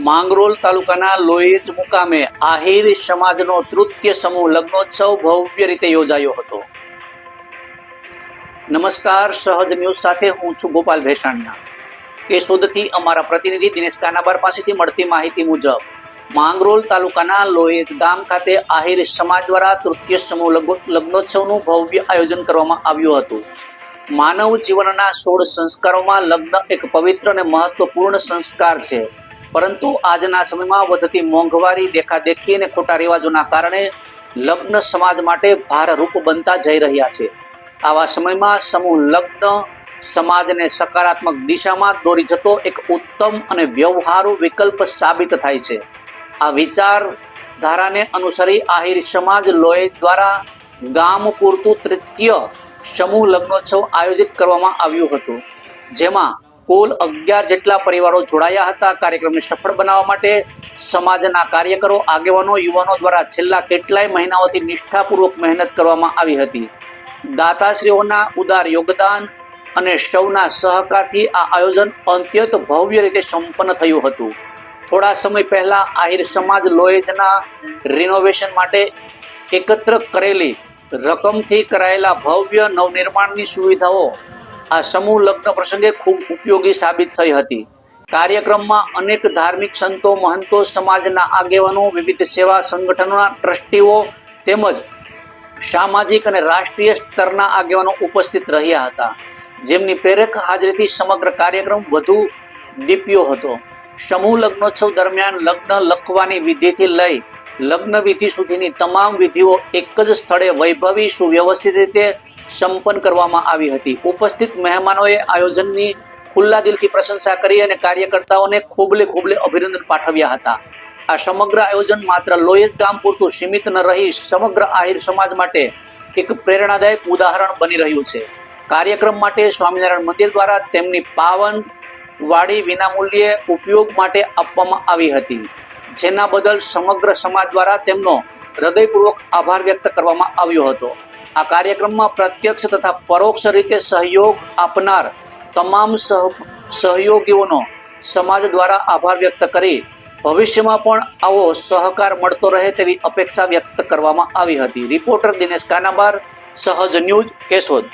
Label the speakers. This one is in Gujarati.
Speaker 1: માંગરોળ તાલુકાના લોહીજ મુકામે આહિર સમાજનો તૃતીય સમૂહ લગ્નોત્સવ ભવ્ય રીતે યોજાયો હતો. નમસ્કાર, સહજ ન્યૂઝ સાથે હું છું ગોપાલ ભેસાણિયા. કેશોદથી અમારા પ્રતિનિધિ દિનેશ કાનાબાર પાસેથી મળતી માહિતી મુજબ, માંગરોલ તાલુકાના લોહેજ ગામ ખાતે આહિર સમાજ દ્વારા તૃતીય સમૂહ લગ્નો- લગ્નોત્સવનું ભવ્ય આયોજન કરવામાં આવ્યું હતું. માનવ જીવનના સોળ સંસ્કારોમાં લગ્ન એક પવિત્ર અને મહત્વપૂર્ણ સંસ્કાર છે. પરંતુ આજના સમયમાં વધતી મોંઘવારી દેખાદેખી અને ખોટા રિવાજોના કારણે લગ્ન સમાજ માટે ભારરૂપ બનતા જઈ રહ્યા છે. આવા સમયમાં સમૂહ લગ્ન સમાજને સકારાત્મક દિશામાં દોરી જતો એક ઉત્તમ અને વ્યવહારુ વિકલ્પ સાબિત થાય છે. આ વિચાર ધારાને અનુસરી આહિર સમાજ લોય દ્વારા ગામ પૂરતું તૃતીય સમૂહ લગ્નોત્સવ આયોજિત કરવામાં આવ્યું હતું. જેમાં કુલ અગિયાર જેટલા પરિવારો જોડાયા હતા. કાર્યક્રમને સફળ બનાવવા માટે સમાજના કાર્યકરો, આગેવાનો, યુવાનો દ્વારા છેલ્લા કેટલાય મહિનાઓથી નિષ્ઠાપૂર્વક મહેનત કરવામાં આવી હતી. દાતાશ્રીઓના ઉદાર યોગદાન અને સૌના સહકારથી આ આયોજન અત્યંત ભવ્ય રીતે સંપન્ન થયું હતું. થોડા સમય પહેલાં આહિર સમાજ લોએજના રિનોવેશન માટે એકત્ર કરેલી રકમથી કરાયેલા ભવ્ય નવનિર્માણની સુવિધાઓ આ સમૂહ લગ્ન પ્રસંગે ખૂબ ઉપયોગી સાબિત થઈ હતી. કાર્યક્રમમાં અનેક ધાર્મિક સંતો, મહંતો, સમાજના આગેવાનો, વિવિધ સેવા સંગઠનોના ટ્રસ્ટીઓ તેમજ સામાજિક અને રાષ્ટ્રીય સ્તરના આગેવાનો ઉપસ્થિત રહ્યા હતા. જેમની પ્રેરક હાજરીથી સમગ્ર કાર્યક્રમ વધુ દીપ્યો હતો. સમૂહ લગ્નોત્સવ દરમિયાન લગ્ન લખવાની વિધિથી લઈ લગ્ન વિધિ સુધીની તમામ વિધિઓ એક જ સ્થળે વૈભવી સુવ્યવસ્થિત રીતે સંપન્ન કરવામાં આવી હતી. ઉપસ્થિત મહેમાનોએ આયોજનની ખુલ્લા દિલથી પ્રશંસા કરી અને કાર્યકર્તાઓને ખૂબલે ખૂબલે અભિનંદન પાઠવ્યા હતા. આ સમગ્ર આયોજન માત્ર લોયજ ગામ પૂરતું સીમિત ન રહી, સમગ્ર આહિર સમાજ માટે એક પ્રેરણાદાયક ઉદાહરણ બની રહ્યું છે. કાર્યક્રમ માટે સ્વામિનારાયણ મંદિર દ્વારા તેમની પાવન વાડી વિનામૂલ્યે ઉપયોગ માટે આપવામાં આવી હતી. જેના બદલ સમગ્ર સમાજ દ્વારા તેમનો હૃદયપૂર્વક આભાર વ્યક્ત કરવામાં આવ્યો હતો. આ કાર્યક્રમમાં પ્રત્યક્ષ તથા પરોક્ષ રીતે સહયોગ આપનાર તમામ સહ, સહયોગીઓનો સમાજ દ્વારા આભાર વ્યક્ત કરી ભવિષ્યમાં પણ આવો સહકાર મળતો રહે તેવી અપેક્ષા વ્યક્ત કરવામાં આવી હતી. રિપોર્ટર દિનેશ કાનાબાર, સહજ ન્યૂઝ કેશોદ.